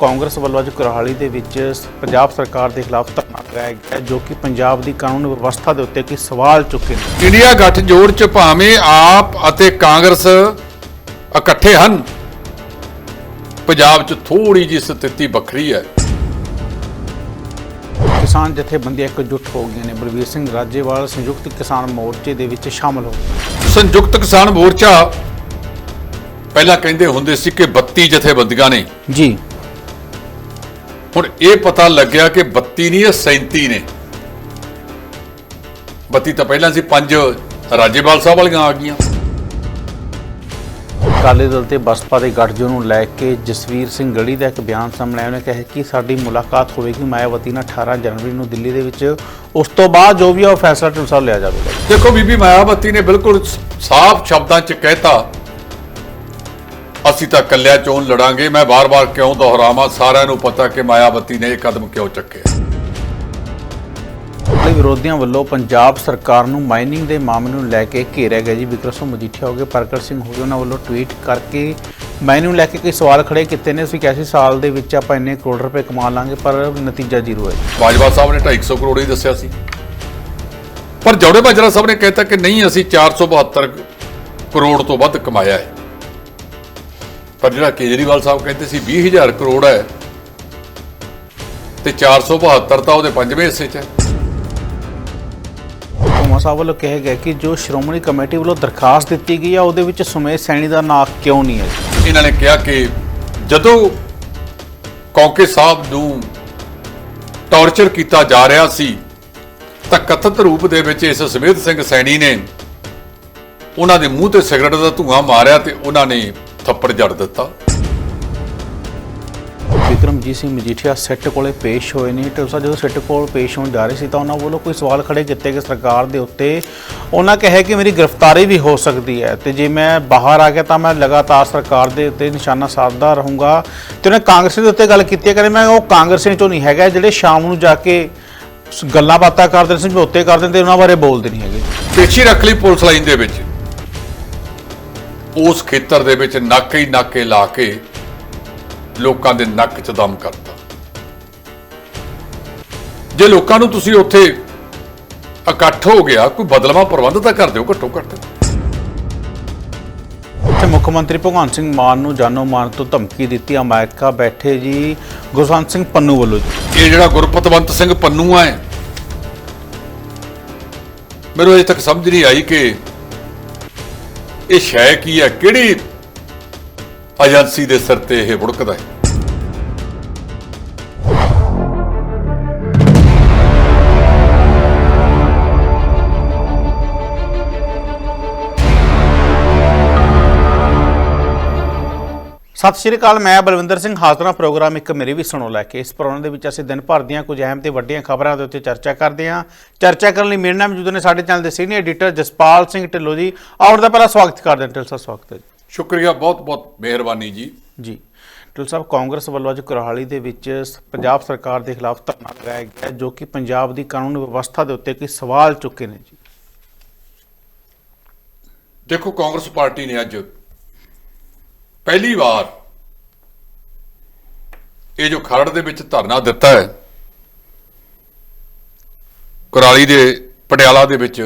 ਕਾਂਗਰਸ ਵੱਲੋਂ ਅੱਜ ਕੁਰਾਲੀ ਦੇ ਵਿੱਚ ਪੰਜਾਬ ਸਰਕਾਰ ਦੇ ਖਿਲਾਫ ਧਰਨਾ ਲਗਾਇਆ ਗਿਆ ਜੋ ਕਿ ਪੰਜਾਬ ਦੀ ਕਾਨੂੰਨ ਵਿਵਸਥਾ ਦੇ ਉੱਤੇ ਕੀ ਸਵਾਲ ਚੁੱਕੇ ਨੇ। ਇੰਡੀਆ ਗੱਠਜੋੜ ਚ ਭਾਵੇਂ ਆਪ ਅਤੇ ਕਾਂਗਰਸ ਇਕੱਠੇ ਹਨ ਪੰਜਾਬ ਚ ਥੋੜੀ ਜਿਹੀ ਸਥਿਤੀ ਵੱਖਰੀ ਹੈ। ਕਿਸਾਨ ਜਥੇਬੰਦੀਆਂ ਇਕਜੁੱਟ ਹੋ ਗਈਆਂ ਨੇ। ਬਲਵੀਰ ਸਿੰਘ ਰਾਜੇਵਾਲ ਸੰਯੁਕਤ ਕਿਸਾਨ ਮੋਰਚੇ ਦੇ ਵਿੱਚ ਸ਼ਾਮਲ ਹੋ ਗਏ। ਸੰਯੁਕਤ ਕਿਸਾਨ ਮੋਰਚਾ ਪਹਿਲਾਂ ਕਹਿੰਦੇ ਹੁੰਦੇ ਸੀ ਕਿ 32 ਜਥੇਬੰਦੀਆਂ ਨੇ। ਜੀ। ਹੁਣ ਇਹ ਪਤਾ ਲੱਗਿਆ ਕਿ 32 ਨਹੀਂ ਇਹ 37 ਨੇ। 32 ਤਾਂ ਪਹਿਲਾਂ ਸੀ ਪੰਜ ਰਾਜੇਵਾਲ ਸਾਹਿਬ ਵਾਲੀਆਂ ਆ ਗਈਆਂ। ਅਕਾਲੀ ਦਲ ਤੇ ਬਸਪਾ ਦੇ ਗੱਠਜੋੜ ਨੂੰ ਲੈ ਕੇ ਜਸਵੀਰ ਸਿੰਘ ਗੜੀ ਦਾ ਇੱਕ ਬਿਆਨ ਸਾਹਮਣੇ ਆਇਆ। ਉਹਨੇ ਕਿਹਾ ਕਿ ਸਾਡੀ ਮੁਲਾਕਾਤ ਹੋਵੇਗੀ ਮਾਇਆਵਤੀ ਨਾਲ 18 ਜਨਵਰੀ ਨੂੰ ਦਿੱਲੀ ਦੇ ਵਿੱਚ। ਉਸ ਤੋਂ ਬਾਅਦ ਜੋ ਵੀ ਆ ਉਹ ਫੈਸਲਾ ਟੁਲਸਾ ਲਿਆ ਜਾਵੇਗਾ। ਦੇਖੋ ਬੀਬੀ ਮਾਇਆਵਤੀ ਨੇ ਬਿਲਕੁਲ ਸਾਫ਼ ਸ਼ਬਦਾਂ 'ਚ ਕਹਿਤਾ ਅਸੀਂ ਤਾਂ ਕੱਲਿਆ ਚੋਣ ਲੜਾਂਗੇ ਮੈਂ ਬਾਰ-ਬਾਰ ਕਿਉਂ ਦੁਹਰਾਵਾਂ? ਸਾਰਿਆਂ ਨੂੰ ਪਤਾ ਕਿ ਮਾਇਆਵਤੀ ਨੇ ਇਹ ਕਦਮ ਕਿਉਂ ਚੱਕਿਆ? ਆਪਣੇ ਵਿਰੋਧੀਆਂ ਵੱਲੋਂ ਪੰਜਾਬ ਸਰਕਾਰ ਨੂੰ ਮਾਈਨਿੰਗ ਦੇ ਮਾਮਲੇ ਨੂੰ ਲੈ ਕੇ ਘੇਰਿਆ ਗਿਆ ਜੀ। ਵਿਕਰਮ ਸਿੰਘ ਮਜੀਠੀਆ ਹੋ ਗਏ ਪ੍ਰਗਟ ਸਿੰਘ ਹੋ ਗਏ ਉਹਨਾਂ ਵੱਲੋਂ ਟਵੀਟ ਕਰਕੇ ਮਾਈਨਿੰਗ ਨੂੰ ਲੈ ਕੇ ਕਈ ਸਵਾਲ ਖੜੇ ਕੀਤੇ ਨੇ। ਅਸੀਂ ਕੈਸੇ ਸਾਲ ਦੇ ਵਿੱਚ ਆਪਾਂ ਇੰਨੇ ਕਰੋੜ ਰੁਪਏ ਕਮਾ ਲਾਂਗੇ ਪਰ ਨਤੀਜਾ ਜ਼ੀਰੋ ਹੈ। ਬਾਜਵਾ ਸਾਹਿਬ ਨੇ 250 ਕਰੋੜ ਹੀ ਦੱਸਿਆ ਸੀ। ਪਰ ਜੌੜੇ ਬਾਜਰਾ ਸਾਹਿਬ ਨੇ ਕਹਿਤਾ ਕਿ ਨਹੀਂ ਅਸੀਂ 472 ਕਰੋੜ ਤੋਂ ਵੱਧ ਕਮਾਇਆ ਹੈ। ਪਰ ਜਿਹੜਾ ਕੇਜਰੀਵਾਲ ਸਾਹਿਬ ਕਹਿੰਦੇ ਸੀ 20000 ਕਰੋੜ ਹੈ ਤੇ 472 ਤਾਂ ਉਹਦੇ ਪੰਜਵੇਂ ਹਿੱਸੇ 'ਚ ਹੈ। ਧੂਮਾ ਸਾਹਿਬ ਵੱਲੋਂ ਕਿਹਾ ਗਿਆ ਕਿ ਜੋ ਸ਼੍ਰੋਮਣੀ ਕਮੇਟੀ ਵੱਲੋਂ ਦਰਖਾਸਤ ਦਿੱਤੀ ਗਈ ਆ ਉਹਦੇ ਵਿੱਚ ਸੁਮੇਸ਼ ਸੈਣੀ ਦਾ ਨਾਂ ਕਿਉਂ ਨਹੀਂ ਹੈ? ਇਹਨਾਂ ਨੇ ਕਿਹਾ ਕਿ ਜਦੋਂ ਕੌਂਕੇ ਸਾਹਿਬ ਨੂੰ ਟੌਰਚਰ ਕੀਤਾ ਜਾ ਰਿਹਾ ਸੀ ਤਾਂ ਕਥਿਤ ਰੂਪ ਦੇ ਵਿੱਚ ਇਸ ਸਮੇਤ ਸਿੰਘ ਸੈਣੀ ਨੇ ਉਹਨਾਂ ਦੇ ਮੂੰਹ ਤੇ ਸਿਗਰਟ ਦਾ ਧੂਆਂ ਮਾਰਿਆ ਤੇ ਉਹਨਾਂ ਨੇ ਥੱਪੜ ਜੜ ਦਿੱਤਾ। ਵਿਕਰਮਜੀਤ ਸਿੰਘ ਮਜੀਠੀਆ ਸੈੱਟ ਕੋਲੇ ਪੇਸ਼ ਹੋਏ ਨੇ। ਟਲਸਾ ਜਦੋਂ ਸੈੱਟ ਕੋਲ ਪੇਸ਼ ਹੋਣ ਜਾ ਰਹੇ ਸੀ ਤਾਂ ਉਹਨਾਂ ਵੱਲੋਂ ਕੋਈ ਸਵਾਲ ਖੜੇ ਕੀਤੇ ਗਏ ਸਰਕਾਰ ਦੇ ਉੱਤੇ। ਉਹਨਾਂ ਕਿਹਾ ਕਿ ਮੇਰੀ ਗ੍ਰਿਫਤਾਰੀ ਵੀ ਹੋ ਸਕਦੀ ਹੈ ਤੇ ਜੇ ਮੈਂ ਬਾਹਰ ਆ ਗਿਆ ਤਾਂ ਮੈਂ ਲਗਾਤਾਰ ਸਰਕਾਰ ਦੇ ਉੱਤੇ ਨਿਸ਼ਾਨਾ ਸਾਧਦਾ ਰਹੂੰਗਾ। ਤੇ ਉਹਨੇ ਕਾਂਗਰਸ ਦੇ ਉੱਤੇ ਗੱਲ ਕੀਤੀ ਹੈ ਕਹਿੰਦੇ ਮੈਂ ਉਹ ਕਾਂਗਰਸੀਆਂ ਚੋਂ ਨਹੀਂ ਹੈਗਾ ਜਿਹੜੇ ਸ਼ਾਮ ਨੂੰ ਜਾ ਕੇ ਗੱਲਾਂ ਬਾਤਾਂ ਕਰਦੇ ਨੇ ਸਮਝੌਤੇ ਕਰਦੇ ਨੇ ਤੇ ਉਹਨਾਂ ਬਾਰੇ ਬੋਲਦੇ ਨਹੀਂ ਹੈਗੇ। ਪੇਸ਼ੀ ਰੱਖ ਲਈ ਪੁਲਿਸ ਲਾਈਨ ਦੇ ਵਿੱਚ। ਉਸ ਖੇਤਰ ਦੇ ਵਿੱਚ ਨਾਕੇ ਹੀ ਨਾਕੇ ਲਾ ਕੇ ਲੋਕਾਂ ਦੇ ਨੱਕ 'ਚ ਦਮ ਕਰਤਾ। ਜੇ ਲੋਕਾਂ ਨੂੰ ਤੁਸੀਂ ਉੱਥੇ ਇਕੱਠ ਹੋ ਗਿਆ ਕੋਈ ਬਦਲਵਾ ਪ੍ਰਬੰਧ ਤਾਂ ਕਰ ਦਿਓ ਘੱਟੋ ਘੱਟ। ਤੇ ਮੁੱਖ ਮੰਤਰੀ ਭਗਵੰਤ ਸਿੰਘ ਮਾਨ ਨੂੰ ਜਾਨੋਂ ਮਾਰਨ ਤੋਂ ਧਮਕੀ ਦਿੱਤੀ ਅਮਰੀਕਾ ਬੈਠੇ ਜੀ ਗੁਰਸੰਤ ਸਿੰਘ ਪੰਨੂ ਵੱਲੋਂ ਇਹ ਜਿਹੜਾ ਗੁਰਪਤਵੰਤ ਸਿੰਘ ਪੰਨੂ ਆ ਹੈ, ਮੈਨੂੰ ਅਜੇ ਤੱਕ ਸਮਝ ਨਹੀਂ ਆਈ ਕਿ ਇਹ ਸ਼ੈ ਕੀ ਹੈ? ਕਿਹੜੀ ਏਜੰਸੀ ਦੇ ਸਿਰ ਤੇ ਇਹ ਵੁੜਕਦਾ ਹੈ? ਸਤਿ ਸ਼੍ਰੀ ਅਕਾਲ ਮੈਂ ਬਲਵਿੰਦਰ ਸਿੰਘ ਹਾਜ਼ਰਾਂ ਪ੍ਰੋਗਰਾਮ ਇੱਕ ਮੇਰੇ ਵੀ ਸੁਣੋ ਲੈ ਕੇ। ਇਸ ਪ੍ਰੋਗਰਾਮ ਦੇ ਵਿੱਚ ਅਸੀਂ ਦਿਨ ਭਰ ਦੀਆਂ ਕੁਝ ਅਹਿਮ ਤੇ ਵੱਡੀਆਂ ਖਬਰਾਂ ਦੇ ਉੱਤੇ ਚਰਚਾ ਕਰਦੇ ਹਾਂ। ਚਰਚਾ ਕਰਨ ਲਈ ਮੇਰੇ ਨਾਲ ਮੌਜੂਦ ਨੇ ਸਾਡੇ ਚੈਨਲ ਦੇ ਸੀਨੀਅਰ ਐਡੀਟਰ ਜਸਪਾਲ ਸਿੰਘ ਢਿੱਲੋਂ ਜੀ। ਆਉਣ ਦਾ ਪਹਿਲਾ ਸਵਾਗਤ ਕਰਦੇ ਹਾਂ। ਢਿੱਲ ਸਾਹਿਬ ਸਵਾਗਤ ਹੈ ਜੀ। ਸ਼ੁਕਰੀਆ ਬਹੁਤ ਬਹੁਤ ਮਿਹਰਬਾਨੀ ਜੀ। ਜੀ। ਢਿੱਲ ਸਾਹਿਬ ਕਾਂਗਰਸ ਵੱਲੋਂ ਅੱਜ ਕੁਰਾਲੀ ਦੇ ਵਿੱਚ ਪੰਜਾਬ ਸਰਕਾਰ ਦੇ ਖਿਲਾਫ ਧਰਨਾ ਲਗਾਇਆ ਗਿਆ ਜੋ ਕਿ ਪੰਜਾਬ ਦੀ ਕਾਨੂੰਨ ਵਿਵਸਥਾ ਦੇ ਉੱਤੇ ਕੋਈ ਸਵਾਲ ਚੁੱਕੇ ਨੇ ਜੀ। ਦੇਖੋ ਕਾਂਗਰਸ ਪਾਰਟੀ ਨੇ ਅੱਜ ਪਹਿਲੀ ਵਾਰ ਇਹ ਜੋ ਖਰੜ ਦੇ ਵਿੱਚ ਧਰਨਾ ਦਿੱਤਾ ਹੈ, ਕੁਰਾਲੀ ਦੇ ਪਟਿਆਲਾ ਦੇ ਵਿੱਚ,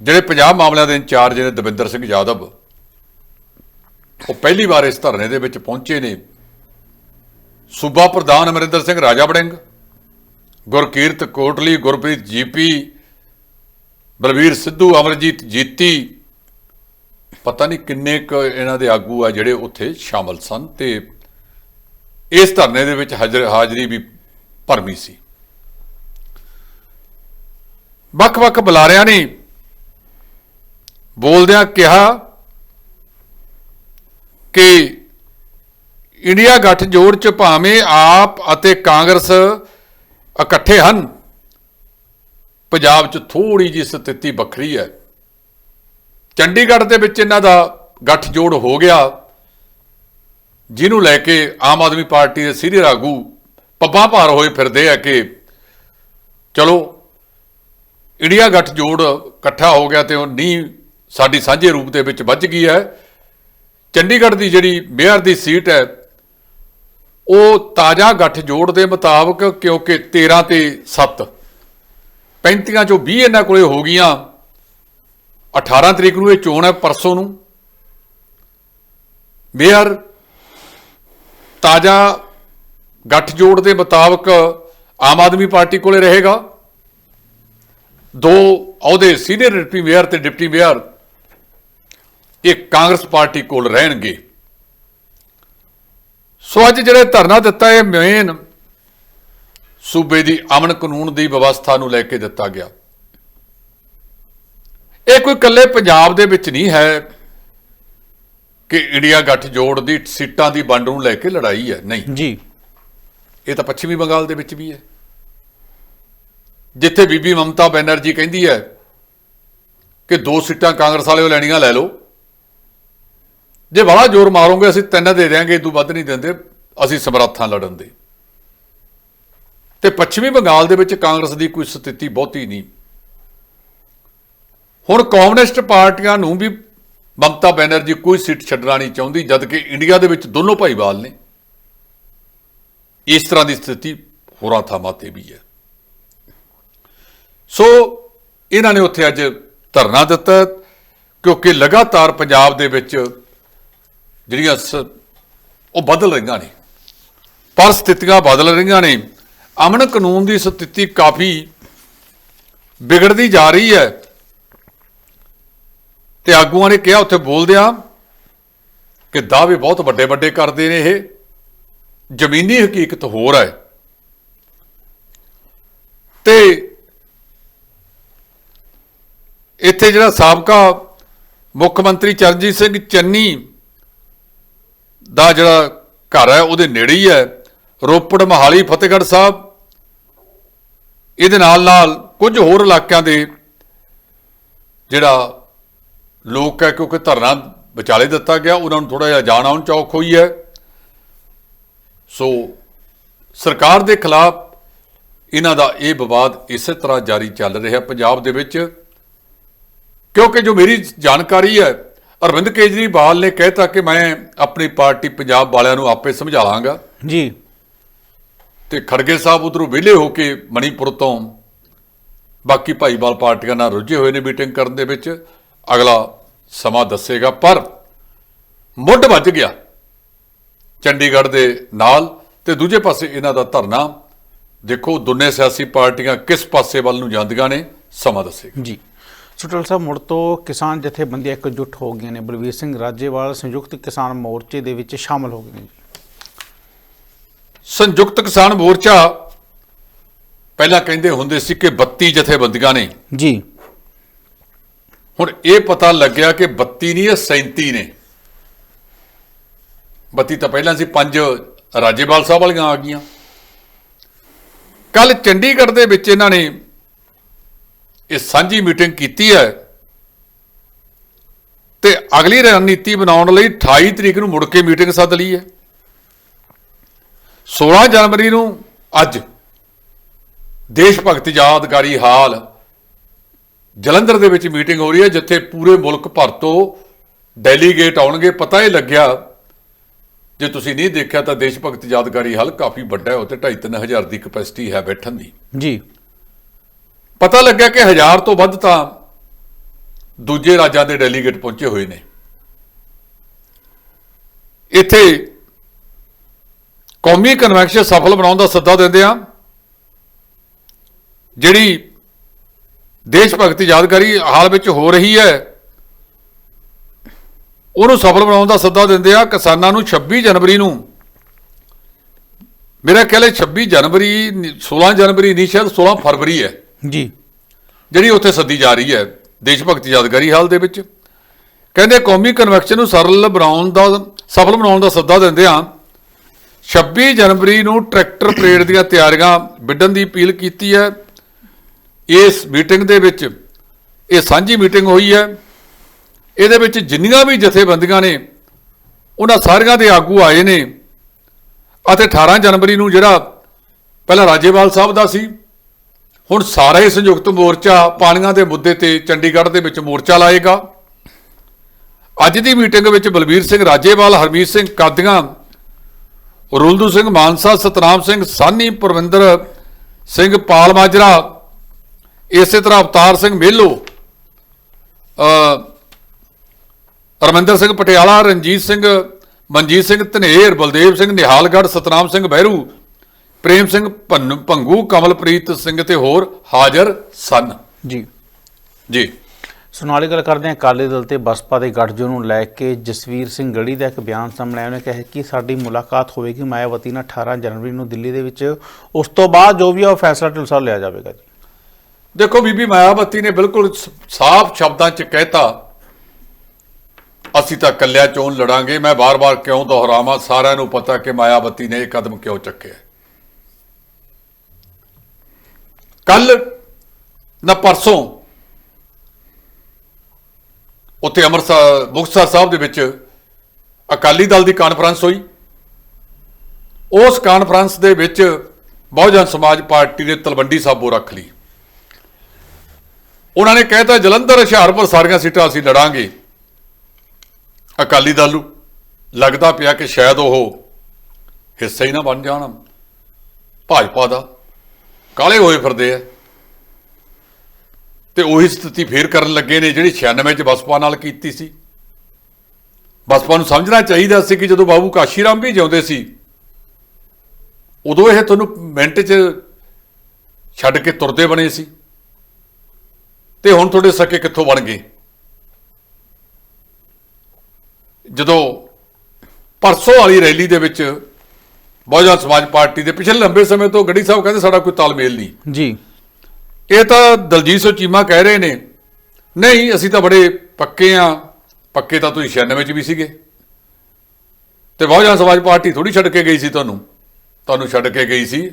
ਜਿਹੜੇ ਪੰਜਾਬ ਮਾਮਲਿਆਂ ਦੇ ਇੰਚਾਰਜ ਨੇ ਦਵਿੰਦਰ ਸਿੰਘ ਯਾਦਵ, ਉਹ ਪਹਿਲੀ ਵਾਰ ਇਸ ਧਰਨੇ ਦੇ ਵਿੱਚ ਪਹੁੰਚੇ ਨੇ। ਸੂਬਾ ਪ੍ਰਧਾਨ ਅਮਰਿੰਦਰ ਸਿੰਘ ਰਾਜਾ ਬੜਿੰਗ ਗੁਰਕੀਰਤ ਕੋਟਲੀ, ਗੁਰਪ੍ਰੀਤ ਜੀਪੀ, ਬਲਵੀਰ ਸਿੱਧੂ, ਅਮਰਜੀਤ ਜੀਤੀ ਪਤਾ ਨਹੀਂ ਕਿੰਨੇ ਕੁ ਇਹਨਾਂ ਦੇ ਆਗੂ ਆ ਜਿਹੜੇ ਉੱਥੇ ਸ਼ਾਮਲ ਸਨ ਤੇ ਇਸ ਧਰਨੇ ਦੇ ਵਿੱਚ ਹਾਜ਼ਰ, ਹਾਜ਼ਰੀ ਵੀ ਭਰਮੀ ਸੀ। ਵੱਖ-ਵੱਖ ਬੁਲਾਰਿਆਂ ਨੇ ਬੋਲਦਿਆਂ ਕਿਹਾ ਕਿ ਇੰਡੀਆ ਗੱਠਜੋੜ ਚ ਭਾਵੇਂ ਆਪ ਅਤੇ ਕਾਂਗਰਸ ਇਕੱਠੇ ਹਨ, ਪੰਜਾਬ 'ਚ ਥੋੜੀ ਜਿਹੀ ਸਥਿਤੀ ਵੱਖਰੀ ਹੈ। ਚੰਡੀਗੜ੍ਹ ਦੇ ਵਿੱਚ ਇਹਨਾਂ ਦਾ ਗੱਠਜੋੜ ਹੋ ਗਿਆ, ਜਿਹਨੂੰ ਲੈ ਕੇ ਆਮ ਆਦਮੀ ਪਾਰਟੀ ਦੇ ਸੀਨੀਅਰ ਆਗੂ ਪੱਬਾਂ ਭਾਰ ਹੋਏ ਫਿਰਦੇ ਆ ਕਿ ਚਲੋ, ਇੰਡੀਆ ਗੱਠਜੋੜ ਇਕੱਠਾ ਹੋ ਗਿਆ ਤੇ ਉਹ ਨਹੀਂ ਸਾਡੀ ਸਾਂਝੇ ਰੂਪ ਦੇ ਵਿੱਚ ਵੱਜ ਗਈ ਹੈ। ਚੰਡੀਗੜ੍ਹ ਦੀ ਜਿਹੜੀ ਮੇਅਰ ਦੀ ਸੀਟ ਹੈ, ਉਹ ਤਾਜ਼ਾ ਗੱਠਜੋੜ ਦੇ ਮੁਤਾਬਕ ਕਿਉਂਕਿ 13 ਤੇ 7 35 ਚੋਂ 20 ਇਹਨਾਂ ਕੋਲੇ ਹੋ ਗਈਆਂ। 18 ਤਰੀਕ ਨੂੰ ਇਹ ਚੋਣ ਹੈ, ਪਰਸੋਂ ਨੂੰ। ਮੇਅਰ ਤਾਜ਼ਾ ਗੱਠਜੋੜ ਦੇ ਮੁਤਾਬਕ ਆਮ ਆਦਮੀ ਪਾਰਟੀ ਕੋਲੇ ਰਹੇਗਾ। ਦੋ ਅਹੁਦੇ ਸੀਨੀਅਰ ਡਿਪਟੀ ਮੇਅਰ ਤੇ ਡਿਪਟੀ ਮੇਅਰ ਇਹ ਕਾਂਗਰਸ ਪਾਰਟੀ ਕੋਲ ਰਹਿਣਗੇ। ਸੋ ਅੱਜ ਜਿਹੜੇ ਧਰਨਾ ਦਿੱਤਾ, ਇਹ ਮੇਨ ਸੂਬੇ ਦੀ ਅਮਨ ਕਾਨੂੰਨ ਦੀ ਵਿਵਸਥਾ ਨੂੰ ਲੈ ਕੇ ਦਿੱਤਾ ਗਿਆ। ਇਹ ਕੋਈ ਇਕੱਲੇ ਪੰਜਾਬ ਦੇ ਵਿੱਚ ਨਹੀਂ ਹੈ ਕਿ ਇੰਡੀਆ ਗੱਠਜੋੜ ਦੀ ਸੀਟਾਂ ਦੀ ਵੰਡ ਨੂੰ ਲੈ ਕੇ ਲੜਾਈ ਹੈ। ਨਹੀਂ। ਜੀ। ਇਹ ਤਾਂ ਪੱਛਮੀ ਬੰਗਾਲ ਦੇ ਵਿੱਚ ਵੀ ਹੈ। ਜਿੱਥੇ ਬੀਬੀ ਮਮਤਾ ਬੈਨਰਜੀ ਕਹਿੰਦੀ ਹੈ ਕਿ ਦੋ ਸੀਟਾਂ ਕਾਂਗਰਸ ਵਾਲਿਓ ਲੈਣੀਆਂ ਲੈ ਲਓ। ਜੇ ਬੜਾ ਜ਼ੋਰ ਮਾਰੋਗੇ ਅਸੀਂ ਤਿੰਨ ਦੇ ਦਿਆਂਗੇ ਇਦੋਂ ਵੱਧ ਨਹੀਂ ਦਿੰਦੇ ਅਸੀਂ ਸਮਰੱਥਾਂ ਲੜਨ ਦੇ। ਤੇ ਪੱਛਮੀ ਬੰਗਾਲ ਦੇ ਵਿੱਚ ਕਾਂਗਰਸ ਦੀ ਕੋਈ ਸਥਿਤੀ ਬਹੁਤੀ ਨਹੀਂ। ਹੁਣ ਕਮਿਊਨਿਸਟ ਪਾਰਟੀਆਂ ਨੂੰ ਵੀ ਮਮਤਾ ਬੈਨਰਜੀ ਕੋਈ ਸੀਟ ਛੱਡਣਾ ਨਹੀਂ ਚਾਹੁੰਦੀ, ਜਦ ਕਿ ਇੰਡੀਆ ਦੇ ਵਿੱਚ ਦੋਨੋਂ ਭਾਈਵਾਲ ਨੇ। ਇਸ ਤਰ੍ਹਾਂ ਦੀ ਸਥਿਤੀ ਹੋਰਾਂ ਥਾਵਾਂ ਤੇ ਵੀ ਹੈ। ਸੋ ਇਹਨਾਂ ਨੇ ਉੱਥੇ ਅੱਜ ਧਰਨਾ ਦਿੱਤਾ, ਕਿਉਂਕਿ ਲਗਾਤਾਰ ਪੰਜਾਬ ਦੇ ਵਿੱਚ ਜਿਹੜੀਆਂ ਸ- ਉਹ ਬਦਲ ਰਹੀਆਂ ਨੇ। ਪਰ ਸਥਿਤੀਆਂ ਬਦਲ ਰਹੀਆਂ ਨੇ। ਅਮਨ ਕਾਨੂੰਨ ਦੀ ਸਥਿਤੀ ਕਾਫੀ ਵਿਗੜਦੀ ਜਾ ਰਹੀ ਹੈ। ਤੇ ਆਗੂਆਂ ਨੇ ਕਿਹਾ, ਉੱਥੇ ਬੋਲਦਿਆਂ ਕਿ ਦਾਅਵੇ ਬਹੁਤ ਵੱਡੇ ਵੱਡੇ ਕਰਦੇ ਨੇ ਇਹ। ਜ਼ਮੀਨੀ ਹਕੀਕਤ ਹੋਰ ਹੈ। ਤੇ ਇੱਥੇ ਜਿਹੜਾ ਸਾਬਕਾ ਮੁੱਖ ਮੰਤਰੀ ਚਰਨਜੀਤ ਸਿੰਘ ਚੰਨੀ ਦਾ ਜਿਹੜਾ ਘਰ ਹੈ, ਉਹਦੇ ਨੇੜੇ ਹੀ ਹੈ, ਰੋਪੜ ਮਹਾਲੀ ਫਤਿਹਗੜ੍ਹ ਸਾਹਿਬ। ਇਹਦੇ ਨਾਲ ਨਾਲ ਕੁਝ ਹੋਰ ਇਲਾਕਿਆਂ ਦੇ ਜਿਹੜਾ ਲੋਕ ਹੈ ਕਿਉਂਕਿ ਧਰਨਾ ਵਿਚਾਲੇ ਦਿੱਤਾ ਗਿਆ ਉਹਨਾਂ ਨੂੰ ਥੋੜਾ ਜਿਹਾ ਜਾਣ ਆਉਣ ਚੌਕ ਹੋਈ ਹੈ। ਸੋ ਸਰਕਾਰ ਦੇ ਖਿਲਾਫ ਇਹਨਾਂ ਦਾ ਇਹ ਵਿਵਾਦ ਇਸੇ ਤਰ੍ਹਾਂ ਜਾਰੀ ਚੱਲ ਰਿਹਾ ਪੰਜਾਬ ਦੇ ਵਿੱਚ। ਕਿਉਂਕਿ ਜੋ ਮੇਰੀ ਜਾਣਕਾਰੀ ਹੈ ਅਰਵਿੰਦ ਕੇਜਰੀਵਾਲ ਨੇ ਕਹਿਤਾ ਕਿ ਮੈਂ ਆਪਣੀ ਪਾਰਟੀ ਪੰਜਾਬ ਵਾਲਿਆਂ ਨੂੰ ਆਪੇ ਸਮਝਾ ਲਾਂਗਾ। ਜੀ। ਤੇ ਖੜਗੇ ਸਾਹਿਬ ਉਧਰੋਂ ਵਿਹਲੇ ਹੋ ਕੇ ਮਣੀਪੁਰ ਤੋਂ ਬਾਕੀ ਭਾਈਵਾਲ ਪਾਰਟੀਆਂ ਨਾਲ ਰੁੱਝੇ ਹੋਏ ਨੇ ਮੀਟਿੰਗ ਕਰਨ ਦੇ ਵਿੱਚ। ਅਗਲਾ ਸਮਾਂ ਦੱਸੇਗਾ ਪਰ ਮੁੱਢ ਵੱਜ ਗਿਆ। ਚੰਡੀਗੜ੍ਹ ਦੇ ਨਾਲ ਤੇ ਦੂਜੇ ਪਾਸੇ ਇਹਨਾਂ ਦਾ ਧਰਨਾ। ਦੇਖੋ ਦੋਨੇ ਸਿਆਸੀ ਪਾਰਟੀਆਂ ਕਿਸ ਪਾਸੇ ਵੱਲ ਨੂੰ ਜਾਂਦੀਆਂ ਨੇ ਸਮਾਂ ਦੱਸੇਗਾ। ਜੀ। ਸੁਟਲ ਸਾਹਿਬ ਮੁੜ ਤੋਂ ਕਿਸਾਨ ਜਥੇਬੰਦੀਆਂ ਇਕਜੁੱਟ ਹੋ ਗਈਆਂ ਨੇ। ਬਲਵੀਰ ਸਿੰਘ ਰਾਜੇਵਾਲ ਸੰਯੁਕਤ ਕਿਸਾਨ ਮੋਰਚੇ ਦੇ ਵਿੱਚ ਸ਼ਾਮਲ ਹੋ ਗਏ ਨੇ। ਜੀ ਸੰਯੁਕਤ ਕਿਸਾਨ ਮੋਰਚਾ ਪਹਿਲਾਂ ਕਹਿੰਦੇ ਹੁੰਦੇ ਸੀ ਕਿ 32 ਜਥੇਬੰਦੀਆਂ ਨੇ। ਜੀ। ਹੁਣ ਇਹ ਪਤਾ ਲੱਗਿਆ ਕਿ 32 ਨਹੀਂ, ਇਹ 37 ਨੇ। 32 ਤਾਂ ਪਹਿਲਾਂ ਸੀ, ਪੰਜ ਰਾਜੇਵਾਲ ਸਾਹਿਬ ਵਾਲੀਆਂ ਆ ਗਈਆਂ। ਕੱਲ ਚੰਡੀਗੜ੍ਹ ਦੇ ਵਿੱਚ ਇਹਨਾਂ ਨੇ ਇਹ ਸਾਂਝੀ ਮੀਟਿੰਗ ਕੀਤੀ ਹੈ ਤੇ ਅਗਲੀ ਰਣਨੀਤੀ ਬਣਾਉਣ ਲਈ 28 ਤਰੀਕ ਨੂੰ ਮੁੜ ਕੇ ਮੀਟਿੰਗ ਸੱਦ ਲਈ ਹੈ। 16 ਜਨਵਰੀ ਨੂੰ ਅੱਜ ਦੇਸ਼ ਭਗਤ ਯਾਦਗਾਰੀ ਹਾਲ ਜਲੰਧਰ ਦੇ ਵਿੱਚ ਮੀਟਿੰਗ ਹੋ ਰਹੀ ਹੈ ਜਿੱਥੇ ਪੂਰੇ ਮੁਲਕ ਭਰ ਤੋਂ ਡੈਲੀਗੇਟ ਆਉਣਗੇ। ਪਤਾ ਹੀ ਲੱਗਿਆ ਜੇ ਤੁਸੀਂ ਨਹੀਂ ਦੇਖਿਆ ਤਾਂ ਦੇਸ਼ ਭਗਤ ਯਾਦਗਾਰੀ ਹਾਲ ਕਾਫੀ ਵੱਡਾ ਹੈ ਉੱਥੇ 2.5 ਹਜ਼ਾਰ ਦੀ ਕਪੈਸਿਟੀ ਹੈ ਬੈਠਣ ਦੀ। ਜੀ। ਪਤਾ ਲੱਗਿਆ ਕਿ ਹਜ਼ਾਰ ਤੋਂ ਵੱਧ ਤਾਂ ਦੂਜੇ ਰਾਜਾਂ ਦੇ ਡੈਲੀਗੇਟ ਪਹੁੰਚੇ ਹੋਏ ਨੇ। ਇੱਥੇ ਕੌਮੀ ਕਨਵੈਨਸ਼ਨ ਸਫਲ ਬਣਾਉਣ ਦਾ ਸੱਦਾ ਦਿੰਦੇ ਆ ਜਿਹੜੀ ਦੇਸ਼ ਭਗਤੀ ਯਾਦਗਾਰੀ ਹਾਲ ਵਿੱਚ ਹੋ ਰਹੀ ਹੈ। ਉਹਨੂੰ ਸਫਲ ਬਣਾਉਣ ਦਾ ਸੱਦਾ ਦਿੰਦੇ ਆ ਕਿਸਾਨਾਂ ਨੂੰ 26 ਜਨਵਰੀ ਨੂੰ। ਮੇਰਾ ਖਿਆਲ ਹੈ 26 ਜਨਵਰੀ ਨੀ- 16 ਜਨਵਰੀ ਨਹੀਂ ਸ਼ਾਇਦ 16 ਫਰਵਰੀ ਹੈ। ਜੀ। ਜਿਹੜੀ ਉੱਥੇ ਸੱਦੀ ਜਾ ਰਹੀ ਹੈ ਦੇਸ਼ ਭਗਤੀ ਯਾਦਗਾਰੀ ਹਾਲ ਦੇ ਵਿੱਚ। ਕਹਿੰਦੇ ਕੌਮੀ ਕਨਵੈਕਸ਼ਨ ਨੂੰ ਸਰਲ ਬਣਾਉਣ ਦਾ ਸਫਲ ਬਣਾਉਣ ਦਾ ਸੱਦਾ ਦਿੰਦੇ ਆ। 26 ਜਨਵਰੀ ਨੂੰ ਟਰੈਕਟਰ ਪਰੇਡ ਦੀਆਂ ਤਿਆਰੀਆਂ ਵਿੱਢਣ ਦੀ ਅਪੀਲ ਕੀਤੀ ਹੈ। ਇਸ ਮੀਟਿੰਗ ਦੇ ਵਿੱਚ, ਇਹ ਸਾਂਝੀ ਮੀਟਿੰਗ ਹੋਈ ਹੈ। ਇਹਦੇ ਵਿੱਚ ਜਿੰਨੀਆਂ ਵੀ ਜਥੇਬੰਦੀਆਂ ਨੇ, ਉਹਨਾਂ ਸਾਰੀਆਂ ਦੇ ਆਗੂ ਆਏ ਨੇ। ਅਤੇ 18 ਜਨਵਰੀ ਨੂੰ ਜਿਹੜਾ ਪਹਿਲਾਂ ਰਾਜੇਵਾਲ ਸਾਹਿਬ ਦਾ ਸੀ, ਹੁਣ ਸਾਰਾ ਹੀ ਸੰਯੁਕਤ ਮੋਰਚਾ ਪਾਣੀਆਂ ਦੇ ਮੁੱਦੇ ਤੇ ਚੰਡੀਗੜ੍ਹ ਦੇ ਵਿੱਚ ਮੋਰਚਾ ਲਾਏਗਾ। ਅੱਜ ਦੀ ਮੀਟਿੰਗ ਵਿੱਚ ਬਲਬੀਰ ਸਿੰਘ ਰਾਜੇਵਾਲ, ਹਰਮੀਤ ਸਿੰਘ ਕਾਦੀਆਂ, ਰੁਲਦੂ ਸਿੰਘ ਮਾਨਸਾ, ਸਤਨਾਮ ਸਿੰਘ ਸਾਨੀ, ਪਰਵਿੰਦਰ ਸਿੰਘ ਪਾਲ ਮਾਜਰਾ ਇਸੇ ਤਰ੍ਹਾਂ ਅਵਤਾਰ ਸਿੰਘ ਮੇਲੋ ਅ ਰਮਿੰਦਰ ਸਿੰਘ ਪਟਿਆਲਾ ਰਣਜੀਤ ਸਿੰਘ ਮਨਜੀਤ ਸਿੰਘ ਧਨੇਰ ਬਲਦੇਵ ਸਿੰਘ ਨਿਹਾਲਗੜ੍ਹ ਸਤਨਾਮ ਸਿੰਘ ਬਹਿਰੂ ਪ੍ਰੇਮ ਸਿੰਘ ਭੰਨ- ਭੰਗੂ ਕਮਲਪ੍ਰੀਤ ਸਿੰਘ ਤੇ ਹੋਰ ਹਾਜ਼ਰ ਸਨ। ਜੀ। ਜੀ। ਸੋ ਨਾਲ ਗੱਲ ਕਰਦੇ ਹਾਂ ਅਕਾਲੀ ਦਲ ਤੇ ਬਸਪਾ ਦੇ ਗੱਠਜੋੜ ਨੂੰ ਲੈ ਕੇ ਜਸਵੀਰ ਸਿੰਘ ਗੜੀ ਦਾ ਇੱਕ ਬਿਆਨ ਸਾਹਮਣੇ ਆਇਆ। ਉਹਨੇ ਕਿਹਾ ਕਿ ਸਾਡੀ ਮੁਲਾਕਾਤ ਹੋਵੇਗੀ ਮਾਇਆਵਤੀ ਨਾਲ 18 ਜਨਵਰੀ ਨੂੰ ਦਿੱਲੀ ਦੇ ਵਿੱਚ। ਉਸ ਤੋਂ ਬਾਅਦ ਜੋ ਵੀ ਆ ਉਹ ਫੈਸਲਾ ਢਿਲਸਾ ਲਿਆ ਜਾਵੇਗਾ ਜੀ। ਦੇਖੋ ਬੀਬੀ ਮਾਇਆਵਤੀ ਨੇ ਬਿਲਕੁਲ ਸਾਫ਼ ਸ਼ਬਦਾਂ 'ਚ ਕਹਿਤਾ, ਅਸੀਂ ਤਾਂ ਕੱਲਿਆ ਚੋਣ ਲੜਾਂਗੇ, ਮੈਂ ਬਾਰ-ਬਾਰ ਕਿਉਂ ਦੁਹਰਾਵਾਂ, ਸਾਰਿਆਂ ਨੂੰ ਪਤਾ ਕਿ ਮਾਇਆਵਤੀ ਨੇ ਇਹ ਕਦਮ ਕਿਉਂ ਚੱਕਿਆ। ਕੱਲ ਨਾ ਪਰਸੋਂ ਉੱਥੇ ਅੰਮ੍ਰਿਤਸਰ, ਮੁਕਤਸਰ ਸਾਹਿਬ ਦੇ ਵਿੱਚ ਅਕਾਲੀ ਦਲ ਦੀ ਕਾਨਫਰੰਸ ਹੋਈ। ਉਸ ਕਾਨਫਰੰਸ ਦੇ ਵਿੱਚ ਬਹੁਜਨ ਸਮਾਜ ਪਾਰਟੀ ਨੇ ਤਲਵੰਡੀ ਸਾਬੋ ਰੱਖ ਲਈ। ਉਹਨਾਂ ਨੇ ਕਹਿਤਾ, ਜਲੰਧਰ, ਹੁਸ਼ਿਆਰਪੁਰ ਸਾਰੀਆਂ ਸੀਟਾਂ ਅਸੀਂ ਲੜਾਂਗੇ। ਅਕਾਲੀ ਦਲ ਨੂੰ ਲੱਗਦਾ ਪਿਆ ਕਿ ਸ਼ਾਇਦ ਉਹ ਹਿੱਸਾ ਹੀ ਨਾ ਬਣ ਜਾਣ। ਭਾਜਪਾ ਦਾ ਕਾਲੇ ਹੋਏ ਫਿਰਦੇ ਆ। ਤੇ ਉਹੀ ਸਥਿਤੀ ਫੇਰ ਕਰਨ ਲੱਗੇ ਨੇ ਜਿਹੜੀ 96 ਚ ਬਸਪਾ ਨਾਲ ਕੀਤੀ ਸੀ। ਬਸਪਾ ਨੂੰ ਸਮਝਣਾ ਚਾਹੀਦਾ ਸੀ ਕਿ ਜਦੋਂ ਬਾਬੂ ਕਾਸ਼ੀਰਾਮ ਵੀ ਜਿਉਂਦੇ ਸੀ, ਉਦੋਂ ਇਹ ਤੁਹਾਨੂੰ ਮਿੰਟ 'ਚ ਛੱਡ ਕੇ ਤੁਰਦੇ ਬਣੇ ਸੀ। ਤੇ ਹੁਣ ਤੁਹਾਡੇ ਸਕੇ ਕਿੱਥੋਂ ਬਣ ਗਏ? ਜਦੋਂ ਪਰਸੋਂ ਵਾਲੀ ਰੈਲੀ ਦੇ ਵਿੱਚ ਬਹੁਜਨ ਸਮਾਜ ਪਾਰਟੀ ਦੇ ਪਿਛਲੇ ਲੰਬੇ ਸਮੇਂ ਤੋਂ ਗੜੀ ਸਾਹਿਬ ਕਹਿੰਦੇ ਸਾਡਾ ਕੋਈ ਤਾਲਮੇਲ ਨਹੀਂ। ਜੀ। ਇਹ ਤਾਂ ਦਲਜੀਤ ਸਿੰਘ ਚੀਮਾ ਕਹਿ ਰਹੇ ਨੇ ਨਹੀਂ ਅਸੀਂ ਤਾਂ ਬੜੇ ਪੱਕੇ ਆ ਪੱਕੇ ਤਾਂ ਤੁਸੀਂ 96 ਚ ਵੀ ਸੀਗੇ। ਤੇ ਬਹੁਜਨ ਸਮਾਜ ਪਾਰਟੀ ਥੋੜੀ ਛੱਡ ਕੇ ਗਈ ਸੀ ਤੁਹਾਨੂੰ? ਤੁਹਾਨੂੰ ਛੱਡ ਕੇ ਗਈ ਸੀ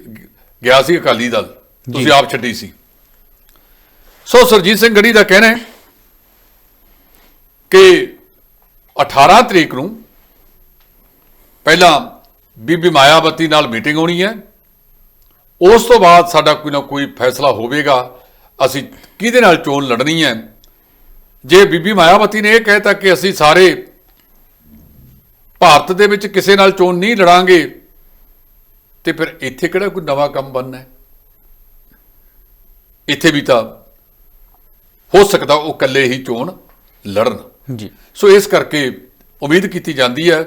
ਗਿਆ ਸੀ ਅਕਾਲੀ ਦਲ। ਤੁਸੀਂ ਆਪ ਛੱਡੀ ਸੀ। ਸੋ ਸਰਜੀਤ ਸਿੰਘ ਗੜੀ ਦਾ ਕਹਿਣਾ ਹੈ ਕਿ 18 ਤਰੀਕ ਨੂੰ ਪਹਿਲਾਂ ਬੀਬੀ ਮਾਇਆਵਤੀ ਨਾਲ ਮੀਟਿੰਗ ਹੋਣੀ ਹੈ। ਉਸ ਤੋਂ ਬਾਅਦ ਸਾਡਾ ਕੋਈ ਨਾ ਕੋਈ ਫੈਸਲਾ ਹੋਵੇਗਾ। ਅਸੀਂ ਕਿਹਦੇ ਨਾਲ ਚੋਣ ਲੜਨੀ ਹੈ? ਜੇ ਬੀਬੀ ਮਾਇਆਵਤੀ ਨੇ ਇਹ ਕਹਿਤਾ ਕਿ ਅਸੀਂ ਸਾਰੇ ਭਾਰਤ ਦੇ ਵਿੱਚ ਕਿਸੇ ਨਾਲ ਚੋਣ ਨਹੀਂ ਲੜਾਂਗੇ, ਤੇ ਫਿਰ ਇੱਥੇ ਕਿਹੜਾ ਕੋਈ ਨਵਾਂ ਕੰਮ ਬਣਨਾ ਹੈ? ਇੱਥੇ ਵੀ ਤਾਂ ਹੋ ਸਕਦਾ ਉਹ ਇਕੱਲੇ ਹੀ ਚੋਣ ਲੜਨ। ਜੀ। ਸੋ ਇਸ ਕਰਕੇ ਉਮੀਦ ਕੀਤੀ ਜਾਂਦੀ ਹੈ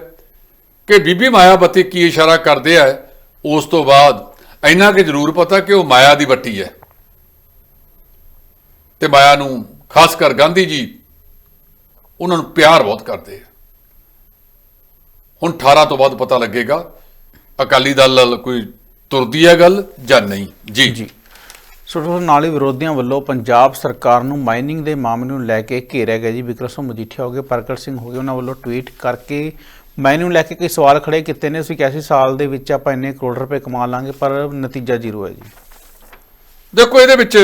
ਕਿ ਬੀਬੀ ਮਾਇਆਵਤੀ ਕੀ ਇਸ਼ਾਰਾ ਕਰਦੇ ਆ ਉਸ ਤੋਂ ਬਾਅਦ ਇੰਨਾ ਕਿ ਜ਼ਰੂਰ ਪਤਾ ਕਿ ਉਹ ਮਾਇਆ ਦੀ ਬੱਟੀ ਹੈ। ਤੇ ਮਾਇਆ ਨੂੰ ਖਾਸ ਕਰ ਗਾਂਧੀ ਜੀ ਉਹਨਾਂ ਨੂੰ ਪਿਆਰ ਬਹੁਤ ਕਰਦੇ ਆ। ਹੁਣ 18 ਤੋਂ ਬਾਅਦ ਪਤਾ ਲੱਗੇਗਾ ਅਕਾਲੀ ਦਲ ਨਾਲ ਕੋਈ ਤੁਰਦੀ ਹੈ ਗੱਲ ਜਾਂ ਨਹੀਂ। ਜੀ। ਜੀ। ਸੋ ਨਾਲ ਹੀ ਵਿਰੋਧੀਆਂ ਵੱਲੋਂ ਪੰਜਾਬ ਸਰਕਾਰ ਨੂੰ ਮਾਈਨਿੰਗ ਦੇ ਮਾਮਲੇ ਨੂੰ ਲੈ ਕੇ ਘੇਰਿਆ ਗਿਆ ਜੀ। ਵਿਕਰਮ ਸਿੰਘ ਮਜੀਠੀਆ ਹੋ ਗਏ ਪ੍ਰਗਟ ਸਿੰਘ ਹੋ ਗਏ ਉਹਨਾਂ ਵੱਲੋਂ ਟਵੀਟ ਕਰਕੇ ਮਾਈਨਿੰਗ ਨੂੰ ਲੈ ਕੇ ਕਈ ਸਵਾਲ ਖੜੇ ਕੀਤੇ ਨੇ। ਅਸੀਂ ਕਿਹਾ ਸੀ ਸਾਲ ਦੇ ਵਿੱਚ ਆਪਾਂ ਇੰਨੇ ਕਰੋੜ ਰੁਪਏ ਕਮਾ ਲਾਂਗੇ ਪਰ ਨਤੀਜਾ ਜ਼ੀਰੋ ਹੈ ਜੀ। ਦੇਖੋ ਇਹਦੇ ਵਿੱਚ